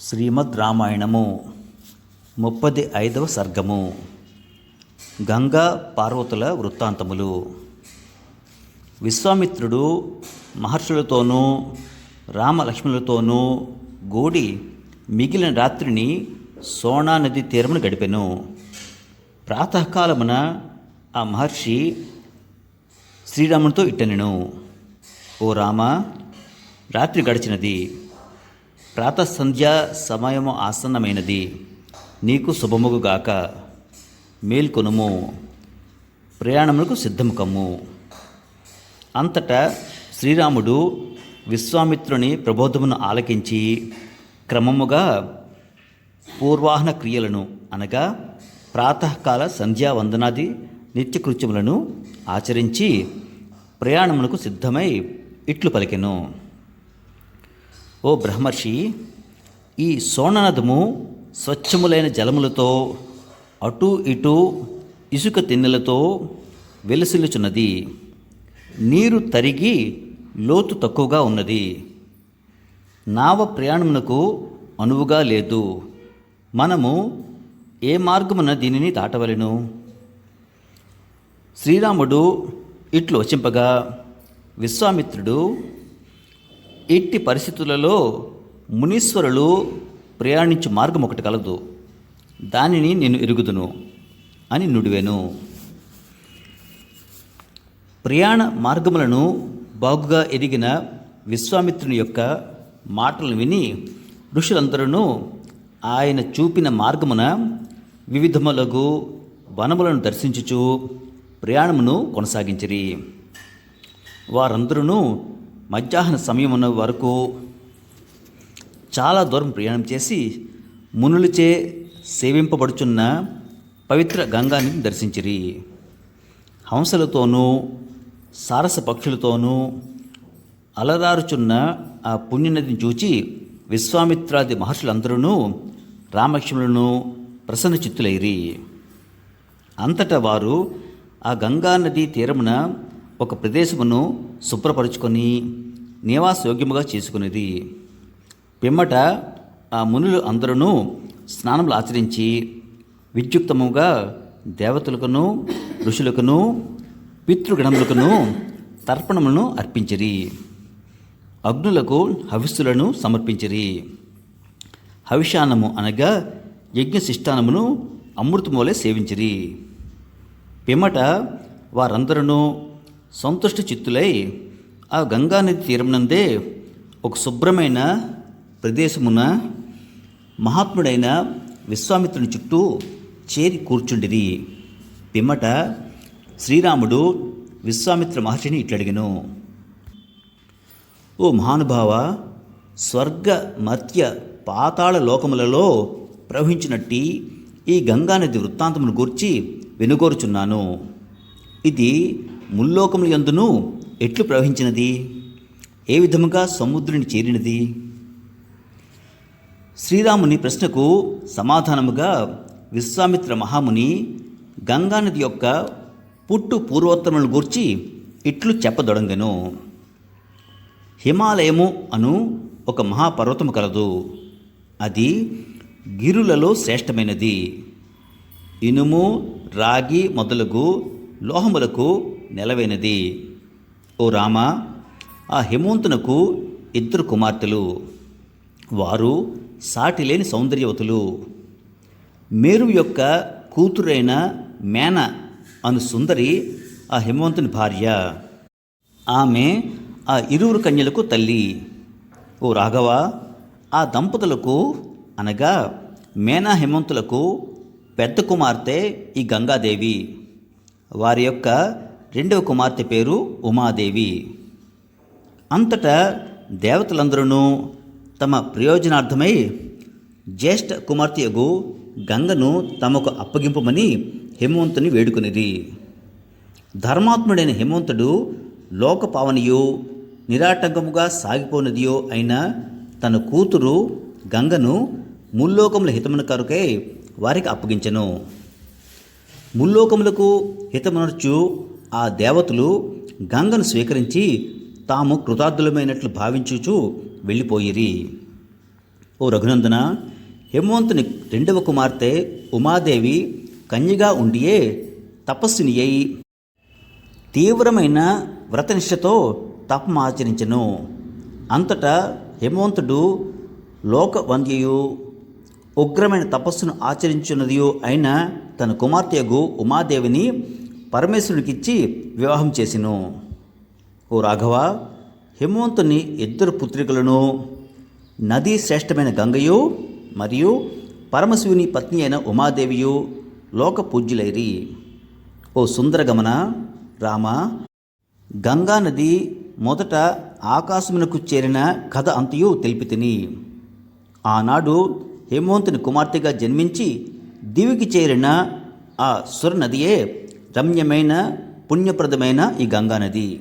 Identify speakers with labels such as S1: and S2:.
S1: శ్రీమద్ రామాయణము ముప్పది ఐదవ సర్గము. గంగా పార్వతుల వృత్తాంతములు. విశ్వామిత్రుడు మహర్షులతోనూ రామలక్ష్మణులతోనూ గూడి మిగిలిన రాత్రిని సోనా నది తీరమును గడిపెను. ప్రాతకాలమున ఆ మహర్షి శ్రీరామునితో ఇట్టనెను. ఓ రామ రాత్రి గడిచినది. ప్రాతసంధ్యా సమయము ఆసన్నమైనది. నీకు శుభముగుగాక మేల్కొనుము. ప్రయాణములకు సిద్ధము కమ్ము అంతటా శ్రీరాముడు విశ్వామిత్రుని ప్రబోధమును ఆలకించి క్రమముగా పూర్వాహన క్రియలను అనగా ప్రాతకాల సంధ్యావందనాది నిత్యకృత్యములను ఆచరించి ప్రయాణమునకు సిద్ధమై ఇట్లు పలికెను. ఓ బ్రహ్మర్షి ఈ సోణనదము స్వచ్ఛములైన జలములతో అటు ఇటు ఇసుక తిన్నెలతో వెలసిల్లుచున్నది. నీరు తరిగి లోతు తక్కువగా ఉన్నది. నావ ప్రయాణమునకు అనువుగా లేదు. మనము ఏ మార్గమున దీనిని దాటవలెను? శ్రీరాముడు ఇట్లు వచింపగా విశ్వామిత్రుడు ఎట్టి పరిస్థితులలో మునీశ్వరులు ప్రయాణించు మార్గం ఒకటి కలదు. దానిని నేను ఎరుగుదును అని నుడివెను. ప్రయాణ మార్గములను బాగుగా ఎరిగిన విశ్వామిత్రుని యొక్క మాటలను విని ఋషులందరూ ఆయన చూపిన మార్గమున వివిధములగు వనములను దర్శించుచు ప్రయాణమును కొనసాగించిరి. వారందరూ మధ్యాహ్న సమయమున వరకు చాలా దూరం ప్రయాణం చేసి మునులచే సేవింపబడుచున్న పవిత్ర గంగాని దర్శించిరి. హంసలతోనూ సారస పక్షులతోనూ అలరారుచున్న ఆ పుణ్యనదిని చూచి విశ్వామిత్రాది మహర్షులందరూ రామలక్ష్మణులను ప్రసన్న చిత్తులైరి అంతటా వారు ఆ గంగా నదీ తీరమున ఒక ప్రదేశమును శుభ్రపరుచుకొని నివాసయోగ్యముగా చేసుకునేది. పిమ్మట ఆ మునులు అందరూ స్నానములు ఆచరించి విద్యుక్తముగా దేవతలకును ఋషులకును పితృగణములకును తర్పణములను అర్పించిరి. అగ్నులకు హవిస్సులను సమర్పించిరి. హవిషానము అనగా యజ్ఞశిష్టానమును అమృతమూలే సేవించిరి. పిమ్మట వారందరూ సంతుష్ట చిత్తులై ఆ గంగానది తీరమునందే ఒక శుభ్రమైన ప్రదేశమున మహాత్ముడైన విశ్వామిత్రుని చుట్టూ చేరి కూర్చుండిరి. పిమ్మట శ్రీరాముడు విశ్వామిత్ర మహర్షిని ఇట్లడిగను. ఓ మహానుభావ స్వర్గ మర్త్య పాతాళ లోకములలో ప్రవహించినట్టి ఈ గంగానది వృత్తాంతమును గూర్చి వెనుగోరుచున్నాను. ఇది ముల్లోకముల యందును ఎట్లు ప్రవహించినది? ఏ విధముగా సముద్రుని చేరినది? శ్రీరాముని ప్రశ్నకు సమాధానముగా విశ్వామిత్ర మహాముని గంగానది యొక్క పుట్టు పూర్వోత్తరములను గూర్చి ఇట్లు చెప్పదొడంగెను. హిమాలయము అను ఒక మహాపర్వతము కలదు. అది గిరులలో శ్రేష్టమైనది. ఇనుము రాగి మొదలగు లోహములకు నెలవైనది. ఓ రామ ఆ హిమవంతునకు ఇద్దరు కుమార్తెలు. వారు సాటిలేని సౌందర్యవతులు. మేరు యొక్క కూతురైన మేన అను సుందరి ఆ హిమవంతుని భార్య. ఆమె ఆ ఇరువురు కన్యలకు తల్లి. ఓ రాఘవ ఆ దంపతులకు అనగా మేనా హిమంతులకు పెద్ద కుమార్తె ఈ గంగాదేవి. వారి యొక్క రెండవ కుమార్తె పేరు ఉమాదేవి. అంతటా దేవతలందరూ తమ ప్రయోజనార్థమై జ్యేష్ఠ కుమార్తెయగు గంగను తమకు అప్పగింపమని హేమంతుని వేడుకొనిరి. ధర్మాత్ముడైన హిమవంతుడు లోకపావనియో నిరాటంకముగా సాగిపోనదియో అయిన తన కూతురు గంగను ముల్లోకముల హితమున కరుకై వారికి అప్పగించెను. ముల్లోకములకు హితమునర్చు ఆ దేవతలు గంగను స్వీకరించి తాము కృతార్థులమైనట్లు భావించుచు వెళ్ళిపోయిరి. ఓ రఘునందన హేమవంతుని రెండవ కుమార్తె ఉమాదేవి కన్యగా ఉండియే తపస్సుని అయి తీవ్రమైన వ్రతనిష్టతో తపమాచరించెను అంతటా హేమవంతుడు లోకవంద్యయు ఉగ్రమైన తపస్సును ఆచరించున్నదియు అయిన తన కుమార్తెగు ఉమాదేవిని పరమేశ్వరునికిచ్చి వివాహం చేసిను. ఓ రాఘవ హిమవంతుని ఇద్దరు పుత్రికలను నదీ శ్రేష్టమైన గంగయు మరియు పరమశివుని పత్ని అయిన ఉమాదేవియు లోక పూజ్యులైరి ఓ సుందరగమన రామ గంగా నది మొదట ఆకాశమునకు చేరిన కథ అంతయు తెలిపితిని. ఆనాడు హేమవంతుని కుమార్తెగా జన్మించి దివికి చేరిన ఆ సుర నదియే రమ్యమైన పుణ్యప్రదమైన ఈ గంగా నది.